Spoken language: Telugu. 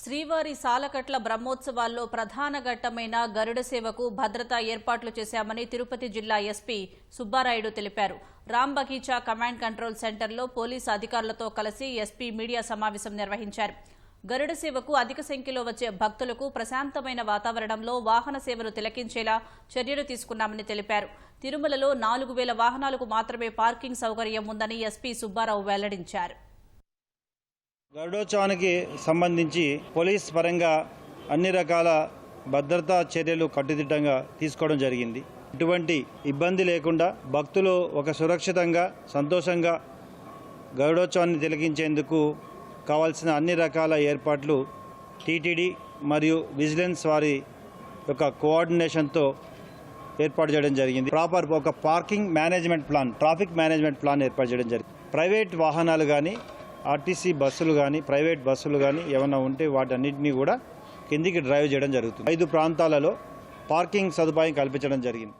శ్రీవారి సాలకట్ల బ్రహ్మోత్సవాల్లో ప్రధాన ఘట్టమైన గరుడ సేవకు భద్రతా ఏర్పాట్లు చేశామని తిరుపతి జిల్లా ఎస్పీ సుబ్బారాయుడు తెలిపారు. రామ్ బగీచా కమాండ్ కంట్రోల్ సెంటర్లో పోలీసు అధికారులతో కలిసి ఎస్పీ మీడియా సమావేశం నిర్వహించారు. గరుడ సేవకు అధిక సంఖ్యలో వచ్చే భక్తులకు ప్రశాంతమైన వాతావరణంలో వాహన సేవలు తిలకించేలా చర్యలు తీసుకున్నామని తెలిపారు. తిరుమలలో నాలుగు వేల వాహనాలకు మాత్రమే పార్కింగ్ సౌకర్యం ఉందని ఎస్పీ సుబ్బారావు వెల్లడించారు. గరుడోత్సవానికి సంబంధించి పోలీస్ పరంగా అన్ని రకాల భద్రతా చర్యలు కట్టుదిట్టంగా తీసుకోవడం జరిగింది. ఎటువంటి ఇబ్బంది లేకుండా భక్తులు ఒక సురక్షితంగా సంతోషంగా గరుడోత్సవాన్ని తిలకించేందుకు కావాల్సిన అన్ని రకాల ఏర్పాట్లు టీటీడీ మరియు విజిలెన్స్ వారి యొక్క కోఆర్డినేషన్తో ఏర్పాటు చేయడం జరిగింది. ప్రాపర్ ఒక parking management plan traffic management plan ఏర్పాటు చేయడం జరిగింది. ప్రైవేట్ వాహనాలు కానీ ఆర్టీసీ బస్సులు కానీ ప్రైవేట్ బస్సులు కానీ ఏమైనా ఉంటే వాటన్నిటిని కూడా కిందికి డ్రైవ్ చేయడం జరుగుతుంది. ఐదు ప్రాంతాలలో పార్కింగ్ సదుపాయం కల్పించడం జరిగింది.